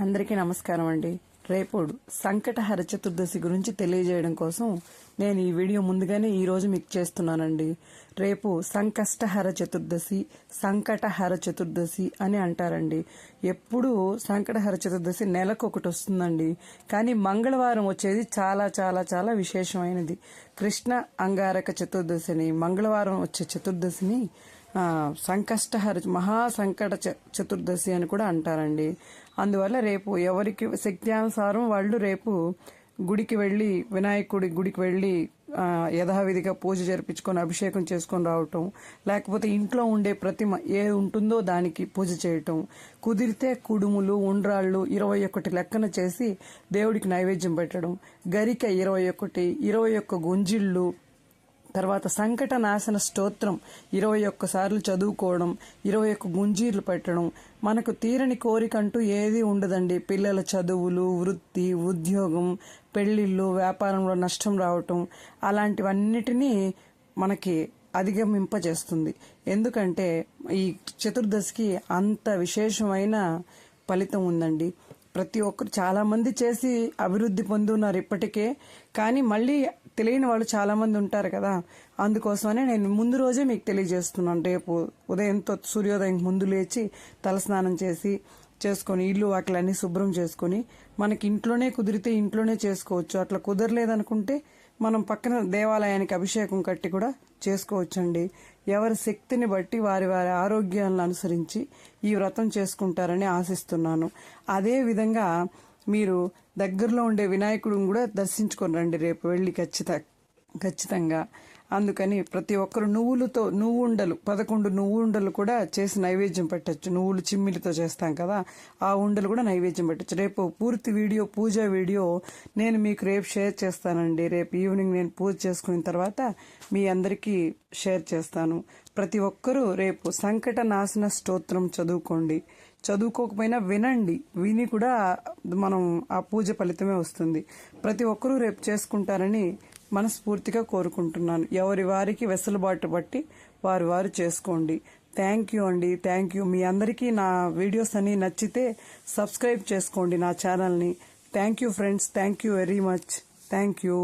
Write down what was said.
అందరికీ నమస్కారం అండి. రేపు సంకటహర చతుర్దశి గురించి తెలియజేయడం కోసం నేను ఈ వీడియో ముందుగానే ఈ రోజు మీకు చేస్తున్నానండి. రేపు సంకష్టహర చతుర్దశి సంకటహర చతుర్దశి అని అంటారండి. ఎప్పుడు సంకటహర చతుర్దశి నెలకు ఒకటి వస్తుందండి. కానీ మంగళవారం వచ్చేది చాలా చాలా చాలా విశేషమైనది. కృష్ణ అంగారక చతుర్దశిని మంగళవారం వచ్చే చతుర్దశిని సంకష్టహర మహా సంకట చ- చతుర్దశి అని కూడా అంటారండి. అందువల్ల రేపు ఎవరికి శక్త్యానుసారం వాళ్ళు రేపు గుడికి వెళ్ళి వినాయకుడి గుడికి వెళ్ళి యథావిధిగా పూజ జరిపించుకొని అభిషేకం చేసుకొని రావటం లేకపోతే ఇంట్లో ఉండే ప్రతిమ ఏ ఉంటుందో దానికి పూజ చేయటం కుదిరితే కుడుములు ఉండ్రాళ్ళు ఇరవై ఒకటి లెక్కన చేసి దేవుడికి నైవేద్యం పెట్టడం గరిక ఇరవై ఒకటి ఇరవై ఒక్క గుంజిళ్ళు తర్వాత సంకట నాశన స్తోత్రం ఇరవై ఒక్క సార్లు చదువుకోవడం ఇరవై ఒక్క గుంజీర్లు పెట్టడం. మనకు తీరని కోరికంటూ ఏది ఉండదండి. పిల్లల చదువులు వృత్తి ఉద్యోగం పెళ్ళిళ్ళు వ్యాపారంలో నష్టం రావటం అలాంటివన్నిటినీ మనకి అధిగమింపజేస్తుంది. ఎందుకంటే ఈ చతుర్దశికి అంత విశేషమైన ఫలితం ఉందండి. ప్రతి ఒక్కరు చాలామంది చేసి అభివృద్ధి పొందున్నారు ఇప్పటికే. కానీ మళ్ళీ తెలియని వాళ్ళు చాలామంది ఉంటారు కదా. అందుకోసమనే నేను ముందు రోజే మీకు తెలియజేస్తున్నాను. రేపు ఉదయంతో సూర్యోదయం ముందు లేచి తలస్నానం చేసి చేసుకొని ఇల్లు వాకిలన్నీ శుభ్రం చేసుకొని మనకి ఇంట్లోనే కుదిరితే ఇంట్లోనే చేసుకోవచ్చు. అట్లా కుదరలేదనుకుంటే మనం పక్కన దేవాలయానికి అభిషేకం కట్టి కూడా చేసుకోవచ్చండి. ఎవరి శక్తిని బట్టి వారి వారి ఆరోగ్యాలను అనుసరించి ఈ వ్రతం చేసుకుంటారని ఆశిస్తున్నాను. అదే విధంగా మీరు దగ్గరలో ఉండే వినాయకుడిని కూడా దర్శించుకొని రండి రేపు వెళ్ళి ఖచ్చితంగా. ఖచ్చితంగా. అందుకని ప్రతి ఒక్కరు నువ్వులతో నువ్వు ఉండలు పదకొండు నువ్వు ఉండలు కూడా చేసి నైవేద్యం పెట్టచ్చు. నువ్వులు చిమ్మిలితో చేస్తాం కదా ఆ ఉండలు కూడా నైవేద్యం పెట్టచ్చు. రేపు పూర్తి వీడియో పూజ వీడియో నేను మీకు రేపు షేర్ చేస్తానండి. రేపు ఈవినింగ్ నేను పూజ చేసుకున్న తర్వాత మీ అందరికీ షేర్ చేస్తాను. ప్రతి ఒక్కరూ రేపు సంకట నాశన స్తోత్రం చదువుకోండి. చదువుకోకపోయినా వినండి. విని కూడా మనం ఆ పూజ ఫలితమే వస్తుంది. ప్రతి ఒక్కరూ రేపు చేసుకుంటారని మనస్ఫూర్తిగా కోరుకుంటున్నాను. ఎవరి వారికి వెసులుబాటు బట్టి వారు వారు చేసుకోండి. థ్యాంక్ యూ అండి. థ్యాంక్ యూ మీ అందరికీ నా వీడియోస్ అన్ని నచ్చితే సబ్స్క్రైబ్ చేసుకోండి నా ఛానల్ని. Thank you friends thank you very much thank you